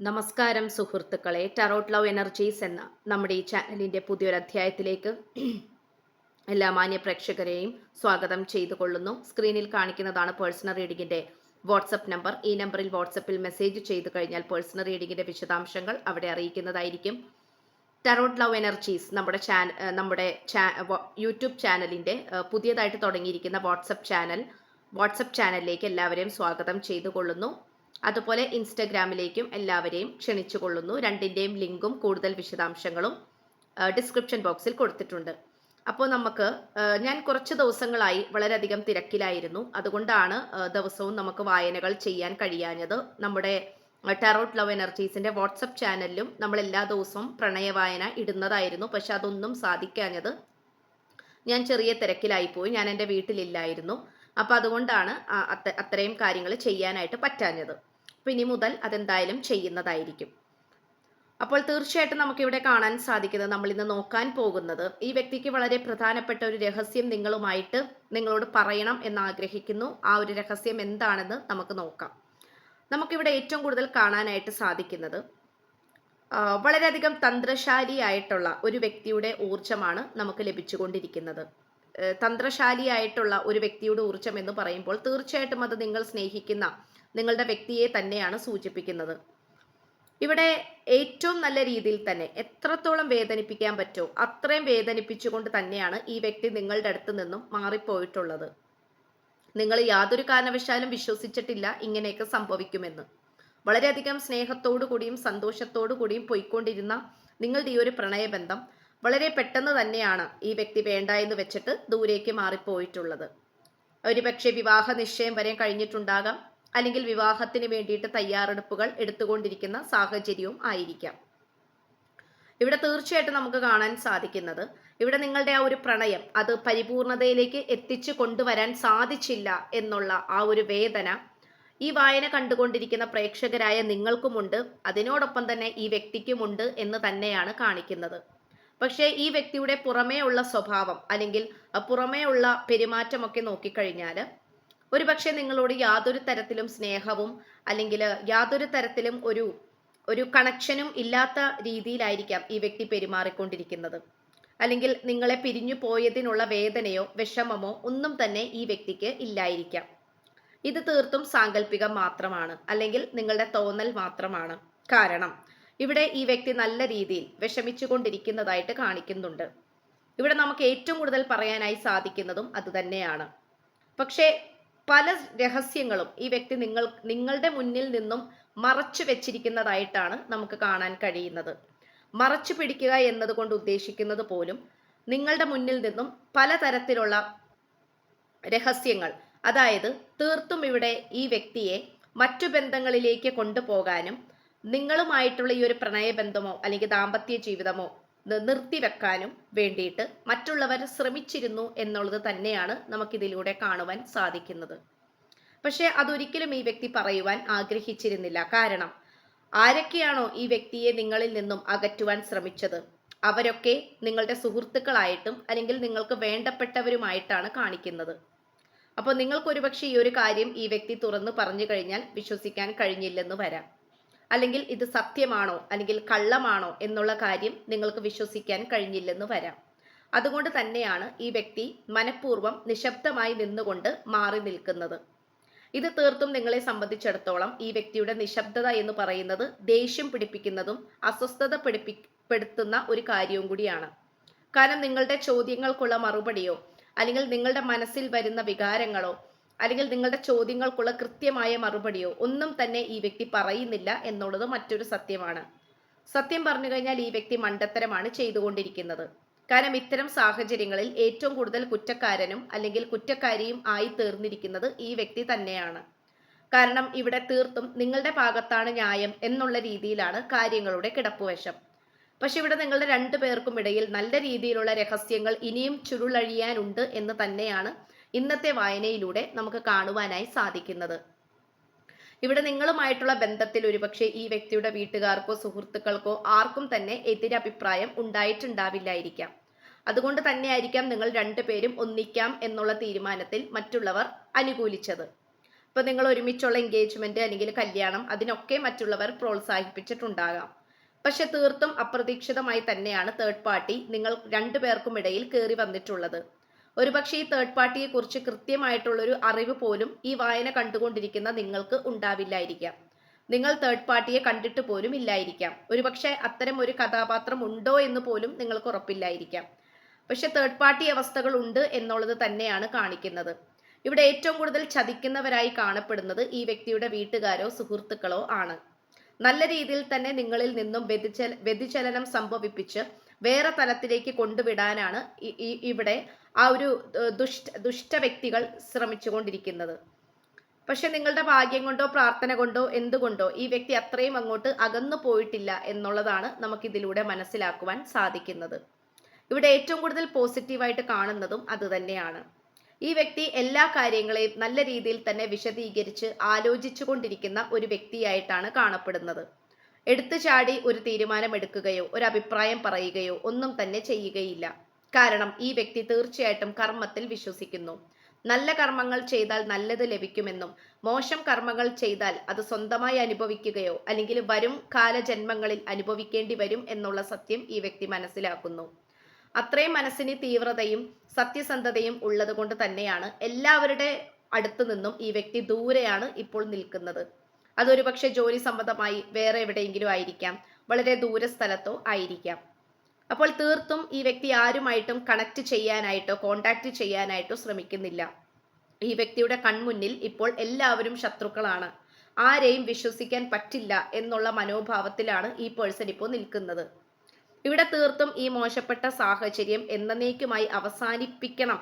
നമസ്കാരം സുഹൃത്തുക്കളെ. Tarot love energies എന്ന നമ്മുടെ ഈ ചാനലിന്റെ പുതിയൊരു അധ്യായത്തിലേക്ക് എല്ലാ മാന്യ പ്രേക്ഷകരെയും സ്വാഗതം ചെയ്തു കൊള്ളുന്നു സ്ക്രീനിൽ കാണിക്കുന്നതാണ് പേഴ്സണൽ റീഡിങ്ങിന്റെ വാട്സപ്പ് നമ്പർ ഈ നമ്പറിൽ വാട്സപ്പിൽ മെസ്സേജ് ചെയ്തു കഴിഞ്ഞാൽ പേഴ്സണൽ റീഡിങ്ങിന്റെ വിശദാംശങ്ങൾ അവിടെ അറിയിക്കുന്നതായിരിക്കും. ടറോട്ട് ലവ് എനർജീസ് നമ്മുടെ ചാന നമ്മുടെ യൂട്യൂബ് ചാനലിന്റെ പുതിയതായിട്ട് തുടങ്ങിയിരിക്കുന്ന വാട്സപ്പ് ചാനൽ വാട്സപ്പ് ചാനലിലേക്ക് എല്ലാവരെയും സ്വാഗതം ചെയ്തു കൊള്ളുന്നു അതുപോലെ ഇൻസ്റ്റഗ്രാമിലേക്കും എല്ലാവരെയും ക്ഷണിച്ചു കൊള്ളുന്നു രണ്ടിന്റെയും ലിങ്കും കൂടുതൽ വിശദാംശങ്ങളും ഡിസ്ക്രിപ്ഷൻ ബോക്സിൽ കൊടുത്തിട്ടുണ്ട്. അപ്പോൾ നമുക്ക് ഞാൻ കുറച്ച് ദിവസങ്ങളായി വളരെയധികം തിരക്കിലായിരുന്നു. അതുകൊണ്ടാണ് ദിവസവും നമുക്ക് വായനകൾ ചെയ്യാൻ കഴിയാഞ്ഞത്. നമ്മുടെ ടെറോട്ട് ലവ് എനർജീസിന്റെ വാട്സപ്പ് ചാനലിലും നമ്മൾ എല്ലാ ദിവസവും പ്രണയ വായന ഇടുന്നതായിരുന്നു. പക്ഷെ അതൊന്നും സാധിക്കാഞ്ഞത് ഞാൻ ചെറിയ തിരക്കിലായിപ്പോയി. ഞാൻ എന്റെ വീട്ടിലില്ലായിരുന്നു. അപ്പോൾ അതുകൊണ്ടാണ് അത്രയും കാര്യങ്ങൾ ചെയ്യാനായിട്ട് പറ്റാഞ്ഞത്. അപ്പോൾ ഇനി മുതൽ അതെന്തായാലും ചെയ്യുന്നതായിരിക്കും. അപ്പോൾ തീർച്ചയായിട്ടും നമുക്കിവിടെ കാണാൻ സാധിക്കുന്നത് നമ്മൾ ഇന്ന് നോക്കാൻ പോകുന്നത് ഈ വ്യക്തിക്ക് വളരെ പ്രധാനപ്പെട്ട ഒരു രഹസ്യം നിങ്ങളുമായിട്ട് നിങ്ങളോട് പറയണം എന്ന് ആഗ്രഹിക്കുന്നു ആ ഒരു രഹസ്യം എന്താണെന്ന് നമുക്ക് നോക്കാം. നമുക്കിവിടെ ഏറ്റവും കൂടുതൽ കാണാനായിട്ട് സാധിക്കുന്നത് വളരെയധികം തന്ത്രശാലിയായിട്ടുള്ള ഒരു വ്യക്തിയുടെ ഊർജമാണ് നമുക്ക് ലഭിച്ചുകൊണ്ടിരിക്കുന്നത്. തന്ത്രശാലിയായിട്ടുള്ള ഒരു വ്യക്തിയുടെ ഊർജം എന്ന് പറയുമ്പോൾ തീർച്ചയായിട്ടും അത് നിങ്ങൾ സ്നേഹിക്കുന്ന നിങ്ങളുടെ വ്യക്തിയെ തന്നെയാണ് സൂചിപ്പിക്കുന്നത്. ഇവിടെ ഏറ്റവും നല്ല രീതിയിൽ തന്നെ എത്രത്തോളം വേദനിപ്പിക്കാൻ പറ്റുമോ അത്രയും വേദനിപ്പിച്ചുകൊണ്ട് തന്നെയാണ് ഈ വ്യക്തി നിങ്ങളുടെ അടുത്ത് നിന്നും മാറിപ്പോയിട്ടുള്ളത്. നിങ്ങൾ യാതൊരു കാരണവശാലും വിശ്വസിച്ചിട്ടില്ല ഇങ്ങനെയൊക്കെ സംഭവിക്കുമെന്ന്. വളരെയധികം സ്നേഹത്തോടു കൂടിയും സന്തോഷത്തോടു കൂടിയും പോയിക്കൊണ്ടിരുന്ന നിങ്ങളുടെ ഈ ഒരു പ്രണയബന്ധം വളരെ പെട്ടെന്ന് തന്നെയാണ് ഈ വ്യക്തി വേണ്ട എന്ന് വെച്ചിട്ട് ദൂരേക്ക് മാറിപ്പോയിട്ടുള്ളത്. ഒരുപക്ഷെ വിവാഹ നിശ്ചയം വരെ കഴിഞ്ഞിട്ടുണ്ടാകാം അല്ലെങ്കിൽ വിവാഹത്തിന് വേണ്ടിയിട്ട് തയ്യാറെടുപ്പുകൾ എടുത്തുകൊണ്ടിരിക്കുന്ന സാഹചര്യവും ആയിരിക്കാം. ഇവിടെ തീർച്ചയായിട്ടും നമുക്ക് കാണാൻ സാധിക്കുന്നത് ഇവിടെ നിങ്ങളുടെ ആ ഒരു പ്രണയം അത് പരിപൂർണതയിലേക്ക് എത്തിച്ചു കൊണ്ടുവരാൻ സാധിച്ചില്ല എന്നുള്ള ആ ഒരു വേദന ഈ വായന കണ്ടുകൊണ്ടിരിക്കുന്ന പ്രേക്ഷകരായ നിങ്ങൾക്കുമുണ്ട് അതിനോടൊപ്പം തന്നെ ഈ വ്യക്തിക്കുമുണ്ട് എന്ന് തന്നെയാണ് കാണിക്കുന്നത്. പക്ഷേ ഈ വ്യക്തിയുടെ പുറമേ ഉള്ള സ്വഭാവം അല്ലെങ്കിൽ അഹ് പുറമേ ഉള്ള പെരുമാറ്റമൊക്കെ നോക്കിക്കഴിഞ്ഞാൽ ഒരു പക്ഷേ നിങ്ങളോട് യാതൊരു തരത്തിലും സ്നേഹവും അല്ലെങ്കിൽ യാതൊരു തരത്തിലും ഒരു ഒരു കണക്ഷനും ഇല്ലാത്ത രീതിയിലായിരിക്കാം ഈ വ്യക്തി പെരുമാറിക്കൊണ്ടിരിക്കുന്നത്. അല്ലെങ്കിൽ നിങ്ങളെ പിരിഞ്ഞു പോയതിനുള്ള വേദനയോ വിഷമമോ ഒന്നും തന്നെ ഈ വ്യക്തിക്ക് ഇല്ലായിരിക്കാം. ഇത് തീർത്തും സാങ്കല്പികം മാത്രമാണ്. അല്ലെങ്കിൽ നിങ്ങളുടെ തോന്നൽ മാത്രമാണ്. കാരണം ഇവിടെ ഈ വ്യക്തി നല്ല രീതിയിൽ വിഷമിച്ചുകൊണ്ടിരിക്കുന്നതായിട്ട് കാണിക്കുന്നുണ്ട്. ഇവിടെ നമുക്ക് ഏറ്റവും കൂടുതൽ പറയാനായി സാധിക്കുന്നതും അതുതന്നെയാണ് പക്ഷേ പല രഹസ്യങ്ങളും ഈ വ്യക്തി നിങ്ങൾ നിങ്ങളുടെ മുന്നിൽ നിന്നും മറച്ചു വെച്ചിരിക്കുന്നതായിട്ടാണ് നമുക്ക് കാണാൻ കഴിയുന്നത്. മറച്ചു പിടിക്കുക എന്നതുകൊണ്ട് ഉദ്ദേശിക്കുന്നത് പോലും നിങ്ങളുടെ മുന്നിൽ നിന്നും പലതരത്തിലുള്ള രഹസ്യങ്ങൾ അതായത് തീർത്തും ഇവിടെ ഈ വ്യക്തിയെ മറ്റു ബന്ധങ്ങളിലേക്ക് കൊണ്ടുപോകാനും നിങ്ങളുമായിട്ടുള്ള ഈ ഒരു പ്രണയബന്ധമോ അല്ലെങ്കിൽ ദാമ്പത്യ ജീവിതമോ നിർത്തിവെക്കാനും വേണ്ടിയിട്ട് മറ്റുള്ളവർ ശ്രമിച്ചിരുന്നു എന്നുള്ളത് തന്നെയാണ് നമുക്കിതിലൂടെ കാണുവാൻ സാധിക്കുന്നത്. പക്ഷേ അതൊരിക്കലും ഈ വ്യക്തി പറയുവാൻ ആഗ്രഹിച്ചിരുന്നില്ല. കാരണം ആരൊക്കെയാണോ ഈ വ്യക്തിയെ നിങ്ങളിൽ നിന്നും അകറ്റുവാൻ ശ്രമിച്ചത്? അവരൊക്കെ നിങ്ങളുടെ സുഹൃത്തുക്കളായിട്ടും അല്ലെങ്കിൽ നിങ്ങൾക്ക് വേണ്ടപ്പെട്ടവരുമായിട്ടാണ് കാണിക്കുന്നത്. അപ്പോൾ നിങ്ങൾക്ക് ഒരുപക്ഷെ ഈ ഒരു കാര്യം ഈ വ്യക്തി തുറന്നു പറഞ്ഞു കഴിഞ്ഞാൽ വിശ്വസിക്കാൻ കഴിഞ്ഞില്ലെന്ന് വരാം. അല്ലെങ്കിൽ ഇത് സത്യമാണോ അല്ലെങ്കിൽ കള്ളമാണോ എന്നുള്ള കാര്യം നിങ്ങൾക്ക് വിശ്വസിക്കാൻ കഴിഞ്ഞില്ലെന്ന് വരാം. അതുകൊണ്ട് തന്നെയാണ് ഈ വ്യക്തി മനഃപൂർവം നിശബ്ദമായി നിന്നുകൊണ്ട് മാറി നിൽക്കുന്നത്. ഇത് തീർത്തും നിങ്ങളെ സംബന്ധിച്ചിടത്തോളം ഈ വ്യക്തിയുടെ നിശബ്ദത എന്ന് പറയുന്നത് ദേഷ്യം പിടിപ്പിക്കുന്നതും അസ്വസ്ഥത പിടിപ്പിപ്പെടുത്തുന്ന ഒരു കാര്യവും കൂടിയാണ്. കാരണം നിങ്ങളുടെ ചോദ്യങ്ങൾക്കുള്ള മറുപടിയോ അല്ലെങ്കിൽ നിങ്ങളുടെ മനസ്സിൽ വരുന്ന വികാരങ്ങളോ അല്ലെങ്കിൽ നിങ്ങളുടെ ചോദ്യങ്ങൾക്കുള്ള കൃത്യമായ മറുപടിയോ ഒന്നും തന്നെ ഈ വ്യക്തി പറയുന്നില്ല എന്നുള്ളത് മറ്റൊരു സത്യമാണ്. സത്യം പറഞ്ഞു കഴിഞ്ഞാൽ ഈ വ്യക്തി മണ്ടത്തരമാണ് ചെയ്തുകൊണ്ടിരിക്കുന്നത്. കാരണം ഇത്തരം സാഹചര്യങ്ങളിൽ ഏറ്റവും കൂടുതൽ കുറ്റക്കാരനും അല്ലെങ്കിൽ കുറ്റക്കാരിയും ആയി തീർന്നിരിക്കുന്നത് ഈ വ്യക്തി തന്നെയാണ്. കാരണം ഇവിടെ തീർത്തും നിങ്ങളുടെ ഭാഗത്താണ് ന്യായം എന്നുള്ള രീതിയിലാണ് കാര്യങ്ങളുടെ കിടപ്പുവശം. പക്ഷെ ഇവിടെ നിങ്ങളുടെ രണ്ടു പേർക്കും ഇടയിൽ നല്ല രീതിയിലുള്ള രഹസ്യങ്ങൾ ഇനിയും ചുരുളഴിയാനുണ്ട് എന്ന് തന്നെയാണ് ഇന്നത്തെ വായനയിലൂടെ നമുക്ക് കാണുവാനായി സാധിക്കുന്നത്. ഇവിടെ നിങ്ങളുമായിട്ടുള്ള ബന്ധത്തിൽ ഒരുപക്ഷെ ഈ വ്യക്തിയുടെ വീട്ടുകാർക്കോ സുഹൃത്തുക്കൾക്കോ ആർക്കും തന്നെ എതിരഭിപ്രായം ഉണ്ടായിട്ടുണ്ടാവില്ലായിരിക്കാം. അതുകൊണ്ട് തന്നെയായിരിക്കാം നിങ്ങൾ രണ്ടുപേരും ഒന്നിക്കാം എന്നുള്ള തീരുമാനത്തിൽ മറ്റുള്ളവർ അനുകൂലിച്ചത്. ഇപ്പൊ നിങ്ങൾ ഒരുമിച്ചുള്ള എൻഗേജ്മെന്റ് അല്ലെങ്കിൽ കല്യാണം അതിനൊക്കെ മറ്റുള്ളവർ പ്രോത്സാഹിപ്പിച്ചിട്ടുണ്ടാകാം. പക്ഷെ തീർത്തും അപ്രതീക്ഷിതമായി തന്നെയാണ് തേർഡ് പാർട്ടി നിങ്ങൾ രണ്ടുപേർക്കും ഇടയിൽ കയറി വന്നിട്ടുള്ളത്. ഒരുപക്ഷെ ഈ തേർഡ് പാർട്ടിയെ കുറിച്ച് കൃത്യമായിട്ടുള്ളൊരു അറിവ് പോലും ഈ വായന കണ്ടുകൊണ്ടിരിക്കുന്ന നിങ്ങൾക്ക് ഉണ്ടാവില്ലായിരിക്കാം. നിങ്ങൾ തേർഡ് പാർട്ടിയെ കണ്ടിട്ട് പോലും ഇല്ലായിരിക്കാം. ഒരുപക്ഷെ അത്തരം ഒരു കഥാപാത്രം ഉണ്ടോ എന്ന് പോലും നിങ്ങൾക്ക് ഉറപ്പില്ലായിരിക്കാം. പക്ഷെ തേർഡ് പാർട്ടി അവസ്ഥകൾ ഉണ്ട് എന്നുള്ളത് തന്നെയാണ് കാണിക്കുന്നത്. ഇവിടെ ഏറ്റവും കൂടുതൽ ചതിക്കുന്നവരായി കാണപ്പെടുന്നത് ഈ വ്യക്തിയുടെ വീട്ടുകാരോ സുഹൃത്തുക്കളോ ആണ്. നല്ല രീതിയിൽ തന്നെ നിങ്ങളിൽ നിന്നും വ്യതിചല വ്യതിചലനം സംഭവിപ്പിച്ച് വേറെ തലത്തിലേക്ക് കൊണ്ടുവിടാനാണ് ഇവിടെ ആ ഒരു ദുഷ്ട ദുഷ്ട വ്യക്തികൾ ശ്രമിച്ചുകൊണ്ടിരിക്കുന്നത്. പക്ഷെ നിങ്ങളുടെ ഭാഗ്യം കൊണ്ടോ പ്രാർത്ഥന കൊണ്ടോ എന്തുകൊണ്ടോ ഈ വ്യക്തി അത്രയും അങ്ങോട്ട് അകന്നു പോയിട്ടില്ല എന്നുള്ളതാണ് നമുക്കിതിലൂടെ മനസ്സിലാക്കുവാൻ സാധിക്കുന്നത്. ഇവിടെ ഏറ്റവും കൂടുതൽ പോസിറ്റീവായിട്ട് കാണുന്നതും അത് തന്നെയാണ്. ഈ വ്യക്തി എല്ലാ കാര്യങ്ങളെയും നല്ല രീതിയിൽ തന്നെ വിശദീകരിച്ച് ആലോചിച്ചു കൊണ്ടിരിക്കുന്ന ഒരു വ്യക്തിയായിട്ടാണ് കാണപ്പെടുന്നത്. എടുത്തു ചാടി ഒരു തീരുമാനമെടുക്കുകയോ ഒരു അഭിപ്രായം പറയുകയോ ഒന്നും തന്നെ ചെയ്യുകയില്ല. കാരണം ഈ വ്യക്തി തീർച്ചയായിട്ടും കർമ്മത്തിൽ വിശ്വസിക്കുന്നു. നല്ല കർമ്മങ്ങൾ ചെയ്താൽ നല്ലത് ലഭിക്കുമെന്നും മോശം കർമ്മങ്ങൾ ചെയ്താൽ അത് സ്വന്തമായി അനുഭവിക്കുകയോ അല്ലെങ്കിൽ വരും കാലജന്മങ്ങളിൽ അനുഭവിക്കേണ്ടി വരും എന്നുള്ള സത്യം ഈ വ്യക്തി മനസ്സിലാക്കുന്നു. അത്രയും മനസ്സിന് തീവ്രതയും സത്യസന്ധതയും ഉള്ളത് കൊണ്ട് തന്നെയാണ് എല്ലാവരുടെ അടുത്തു നിന്നും ഈ വ്യക്തി ദൂരെയാണ് ഇപ്പോൾ നിൽക്കുന്നത്. അതൊരു പക്ഷെ ജോലി സംബന്ധമായി വേറെ എവിടെയെങ്കിലും ആയിരിക്കാം വളരെ ദൂര സ്ഥലത്തോ ആയിരിക്കാം. അപ്പോൾ തീർത്തും ഈ വ്യക്തി ആരുമായിട്ടും കണക്ട് ചെയ്യാനായിട്ടോ കോണ്ടാക്ട് ചെയ്യാനായിട്ടോ ശ്രമിക്കുന്നില്ല. ഈ വ്യക്തിയുടെ കൺമുന്നിൽ ഇപ്പോൾ എല്ലാവരും ശത്രുക്കളാണ്. ആരെയും വിശ്വസിക്കാൻ പറ്റില്ല എന്നുള്ള മനോഭാവത്തിലാണ് ഈ പേഴ്സൺ ഇപ്പോൾ നിൽക്കുന്നത്. ഇവിടെ തീർത്തും ഈ മോശപ്പെട്ട സാഹചര്യം എന്നേക്കുമായി അവസാനിപ്പിക്കണം.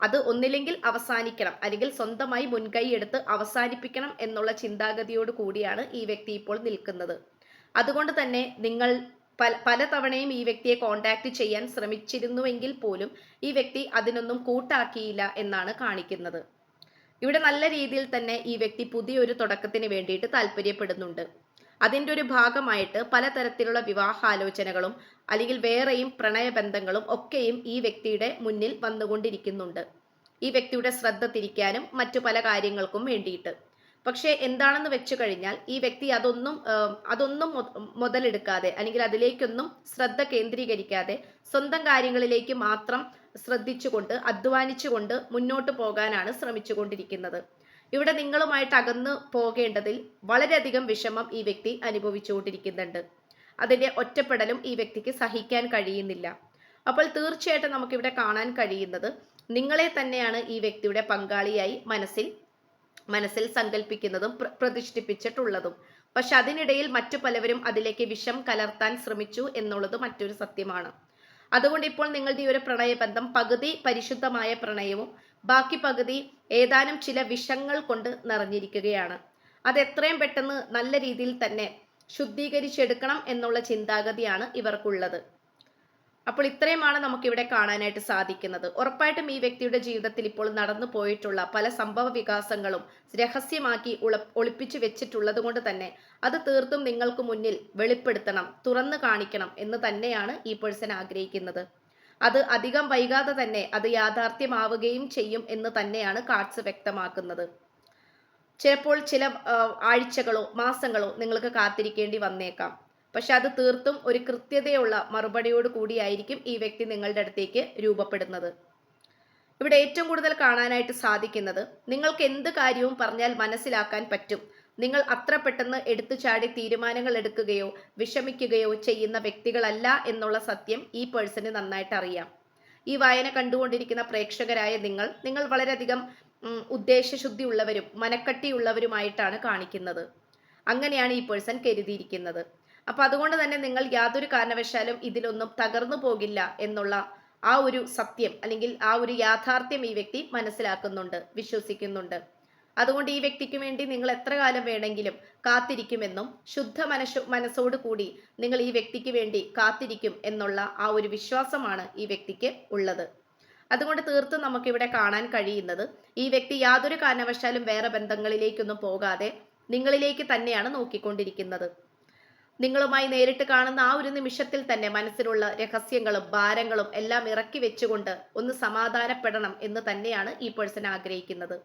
അത് ഒന്നില്ലെങ്കിൽ അവസാനിക്കണം. അല്ലെങ്കിൽ സ്വന്തമായി മുൻകൈ എടുത്ത് അവസാനിപ്പിക്കണം എന്നുള്ള ചിന്താഗതിയോട് കൂടിയാണ് ഈ വ്യക്തി ഇപ്പോൾ നിൽക്കുന്നത്. അതുകൊണ്ട് തന്നെ നിങ്ങൾ പല തവണയും ഈ വ്യക്തിയെ കോണ്ടാക്ട് ചെയ്യാൻ ശ്രമിച്ചിരുന്നുവെങ്കിൽ പോലും ഈ വ്യക്തി അതിനൊന്നും കൂട്ടാക്കിയില്ല എന്നാണ് കാണിക്കുന്നത്. ഇവിടെ നല്ല രീതിയിൽ തന്നെ ഈ വ്യക്തി പുതിയൊരു തുടക്കത്തിന് വേണ്ടിയിട്ട് താല്പര്യപ്പെടുന്നുണ്ട്. അതിന്റെ ഒരു ഭാഗമായിട്ട് പലതരത്തിലുള്ള വിവാഹാലോചനകളും അല്ലെങ്കിൽ വേറെയും പ്രണയബന്ധങ്ങളും ഒക്കെയും ഈ വ്യക്തിയുടെ മുന്നിൽ വന്നുകൊണ്ടിരിക്കുന്നുണ്ട്. ഈ വ്യക്തിയുടെ ശ്രദ്ധ തിരിക്കാനും മറ്റു പല കാര്യങ്ങൾക്കും വേണ്ടിയിട്ട്. പക്ഷേ എന്താണെന്ന് വെച്ചു കഴിഞ്ഞാൽ ഈ വ്യക്തി അതൊന്നും അതൊന്നും മുതലെടുക്കാതെ അല്ലെങ്കിൽ അതിലേക്കൊന്നും ശ്രദ്ധ കേന്ദ്രീകരിക്കാതെ സ്വന്തം കാര്യങ്ങളിലേക്ക് മാത്രം ശ്രദ്ധിച്ചുകൊണ്ട് അധ്വാനിച്ചുകൊണ്ട് മുന്നോട്ട് പോകാനാണ് ശ്രമിച്ചുകൊണ്ടിരിക്കുന്നത്. ഇവിടെ നിങ്ങളുമായിട്ട് അകന്നു പോകേണ്ടതിൽ വളരെയധികം വിഷമം ഈ വ്യക്തി അനുഭവിച്ചുകൊണ്ടിരിക്കുന്നുണ്ട്. അതിന്റെ ഒറ്റപ്പെടലും ഈ വ്യക്തിക്ക് സഹിക്കാൻ കഴിയുന്നില്ല. അപ്പോൾ തീർച്ചയായിട്ടും നമുക്കിവിടെ കാണാൻ കഴിയുന്നത് നിങ്ങളെ തന്നെയാണ് ഈ വ്യക്തിയുടെ പങ്കാളിയായി മനസ്സിൽ മനസ്സിൽ സങ്കല്പിക്കുന്നതും പ്രതിഷ്ഠിപ്പിച്ചിട്ടുള്ളതും. പക്ഷെ അതിനിടയിൽ മറ്റു പലവരും അതിലേക്ക് വിഷം കലർത്താൻ ശ്രമിച്ചു എന്നുള്ളത് മറ്റൊരു സത്യമാണ്. അതുകൊണ്ട് ഇപ്പോൾ നിങ്ങളുടെ ഈ ഒരു പ്രണയബന്ധം പകുതി പരിശുദ്ധമായ പ്രണയവും ബാക്കി പകുതി ഏതാനും ചില വിഷങ്ങൾ കൊണ്ട് നിറഞ്ഞിരിക്കുകയാണ്. അത് എത്രയും പെട്ടെന്ന് നല്ല രീതിയിൽ തന്നെ ശുദ്ധീകരിച്ചെടുക്കണം എന്നുള്ള ചിന്താഗതിയാണ് ഇവർക്കുള്ളത്. അപ്പോൾ ഇത്രയുമാണ് നമുക്കിവിടെ കാണാനായിട്ട് സാധിക്കുന്നത്. ഉറപ്പായിട്ടും ഈ വ്യക്തിയുടെ ജീവിതത്തിൽ ഇപ്പോൾ നടന്നു പോയിട്ടുള്ള പല സംഭവ വികാസങ്ങളും രഹസ്യമാക്കി ഉള ഒളിപ്പിച്ചു വെച്ചിട്ടുള്ളത് കൊണ്ട് തന്നെ അത് തീർത്തും നിങ്ങൾക്ക് മുന്നിൽ വെളിപ്പെടുത്തണം തുറന്നു കാണിക്കണം എന്ന് തന്നെയാണ് ഈ പേഴ്സൺ ആഗ്രഹിക്കുന്നത്. അത് അധികം വൈകാതെ തന്നെ അത് യാഥാർത്ഥ്യമാവുകയും ചെയ്യും എന്ന് തന്നെയാണ് കാർഡ്സ് വ്യക്തമാക്കുന്നത്. ചിലപ്പോൾ ചില ആഴ്ചകളോ മാസങ്ങളോ നിങ്ങൾക്ക് കാത്തിരിക്കേണ്ടി വന്നേക്കാം. പക്ഷെ അത് തീർത്തും ഒരു കൃത്യതയുള്ള മറുപടിയോട് കൂടിയായിരിക്കും ഈ വ്യക്തി നിങ്ങളുടെ അടുത്തേക്ക് രൂപപ്പെടുന്നത്. ഇവിടെ ഏറ്റവും കൂടുതൽ കാണാനായിട്ട് സാധിക്കുന്നത് നിങ്ങൾക്ക് എന്ത് കാര്യവും പറഞ്ഞാൽ മനസ്സിലാക്കാൻ പറ്റും. നിങ്ങൾ അത്ര പെട്ടെന്ന് എടുത്തു ചാടി തീരുമാനങ്ങൾ എടുക്കുകയോ വിഷമിക്കുകയോ ചെയ്യുന്ന വ്യക്തികളല്ല എന്നുള്ള സത്യം ഈ പേഴ്സണിന് നന്നായിട്ട് അറിയാം. ഈ വായന കണ്ടുകൊണ്ടിരിക്കുന്ന പ്രേക്ഷകരായ നിങ്ങൾ നിങ്ങൾ വളരെയധികം ഉദ്ദേശശുദ്ധി ഉള്ളവരും മനക്കട്ടിയുള്ളവരുമായിട്ടാണ് കാണിക്കുന്നത്. അങ്ങനെയാണ് ഈ പേഴ്സൺ കരുതിയിരിക്കുന്നത്. അപ്പൊ അതുകൊണ്ട് തന്നെ നിങ്ങൾ യാതൊരു കാരണവശാലും ഇതിലൊന്നും തകർന്നു പോകില്ല എന്നുള്ള ആ ഒരു സത്യം അല്ലെങ്കിൽ ആ ഒരു യാഥാർത്ഥ്യം ഈ വ്യക്തി മനസ്സിലാക്കുന്നുണ്ട് വിശ്വസിക്കുന്നുണ്ട്. അതുകൊണ്ട് ഈ വ്യക്തിക്ക് വേണ്ടി നിങ്ങൾ എത്ര കാലം വേണമെങ്കിലും കാത്തിരിക്കുമെന്നും ശുദ്ധ മനസ്സു മനസ്സോട് കൂടി നിങ്ങൾ ഈ വ്യക്തിക്ക് വേണ്ടി കാത്തിരിക്കും എന്നുള്ള ആ ഒരു വിശ്വാസമാണ് ഈ വ്യക്തിക്ക് ഉള്ളത്. അതുകൊണ്ട് തീർത്തും നമുക്കിവിടെ കാണാൻ കഴിയുന്നത് ഈ വ്യക്തി യാതൊരു കാരണവശാലും വേറെ ബന്ധങ്ങളിലേക്കൊന്നും പോകാതെ നിങ്ങളിലേക്ക് തന്നെയാണ് നോക്കിക്കൊണ്ടിരിക്കുന്നത്. നിങ്ങളുമായി നേരിട്ട് കാണുന്ന ആ ഒരു നിമിഷത്തിൽ തന്നെ മനസ്സിലുള്ള രഹസ്യങ്ങളും ഭാരങ്ങളും എല്ലാം ഇറക്കി വെച്ചുകൊണ്ട് ഒന്ന് സമാധാനപ്പെടണം എന്ന് തന്നെയാണ് ഈ പേഴ്സൺ ആഗ്രഹിക്കുന്നത്.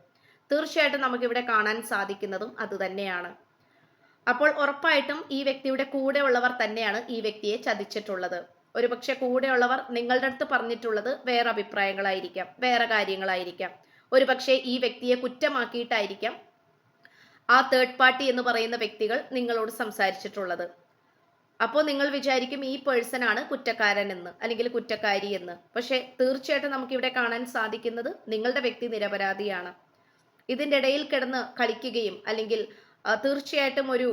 തീർച്ചയായിട്ടും നമുക്കിവിടെ കാണാൻ സാധിക്കുന്നതും അതുതന്നെയാണ് അപ്പോൾ ഉറപ്പായിട്ടും ഈ വ്യക്തിയുടെ കൂടെ ഉള്ളവർ തന്നെയാണ് ഈ വ്യക്തിയെ ചതിച്ചിട്ടുള്ളത്. ഒരുപക്ഷെ കൂടെയുള്ളവർ നിങ്ങളുടെ അടുത്ത് പറഞ്ഞിട്ടുള്ളത് വേറെ അഭിപ്രായങ്ങളായിരിക്കാം വേറെ കാര്യങ്ങളായിരിക്കാം. ഒരുപക്ഷെ ഈ വ്യക്തിയെ കുറ്റമാക്കിയിട്ടായിരിക്കാം ആ തേർഡ് പാർട്ടി എന്ന് പറയുന്ന വ്യക്തികൾ നിങ്ങളോട് സംസാരിച്ചിട്ടുള്ളത്. അപ്പോൾ നിങ്ങൾ വിചാരിക്കും ഈ പേഴ്സൺ ആണ് കുറ്റക്കാരൻ എന്ന് അല്ലെങ്കിൽ കുറ്റക്കാരി എന്ന് പക്ഷേ തീർച്ചയായിട്ടും നമുക്കിവിടെ കാണാൻ സാധിക്കുന്നത് നിങ്ങളുടെ വ്യക്തി നിരപരാധിയാണ്. ഇതിന്റെ ഇടയിൽ കിടന്ന് കളിക്കുകയും അല്ലെങ്കിൽ തീർച്ചയായിട്ടും ഒരു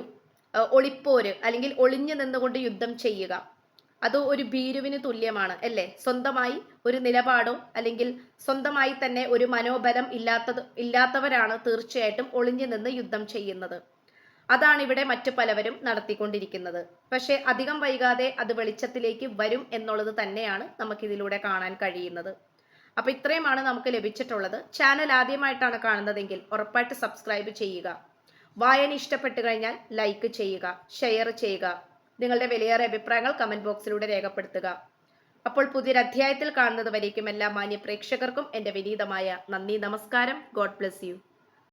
ഒളിപ്പോര് അല്ലെങ്കിൽ ഒളിഞ്ഞു നിന്നുകൊണ്ട് യുദ്ധം ചെയ്യുക. അത് ഒരു ഭീരുവിന് തുല്യമാണ് അല്ലേ? സ്വന്തമായി ഒരു നിലപാടോ അല്ലെങ്കിൽ സ്വന്തമായി തന്നെ ഒരു മനോബലം ഇല്ലാത്തത് ഇല്ലാത്തവരാണ് തീർച്ചയായിട്ടും ഒളിഞ്ഞു നിന്ന് യുദ്ധം ചെയ്യുന്നത്. അതാണ് ഇവിടെ മറ്റു പലവരും നടത്തിക്കൊണ്ടിരിക്കുന്നത്. പക്ഷേ അധികം വൈകാതെ അത് വെളിച്ചത്തിലേക്ക് വരും എന്നുള്ളത് തന്നെയാണ് നമുക്കിതിലൂടെ കാണാൻ കഴിയുന്നത്. അപ്പൊ ഇത്രയുമാണ് നമുക്ക് ലഭിച്ചിട്ടുള്ളത്. ചാനൽ ആദ്യമായിട്ടാണ് കാണുന്നതെങ്കിൽ ഉറപ്പായിട്ട് സബ്സ്ക്രൈബ് ചെയ്യുക. വായന ഇഷ്ടപ്പെട്ടു കഴിഞ്ഞാൽ ലൈക്ക് ചെയ്യുക ഷെയർ ചെയ്യുക നിങ്ങളുടെ വിലയേറെ അഭിപ്രായങ്ങൾ കമന്റ് ബോക്സിലൂടെ രേഖപ്പെടുത്തുക. അപ്പോൾ പുതിയൊരു അധ്യായത്തിൽ കാണുന്നത് വരേക്കും എല്ലാ മാന്യ പ്രേക്ഷകർക്കും എന്റെ വിനീതമായ നന്ദി നമസ്കാരം. God bless you.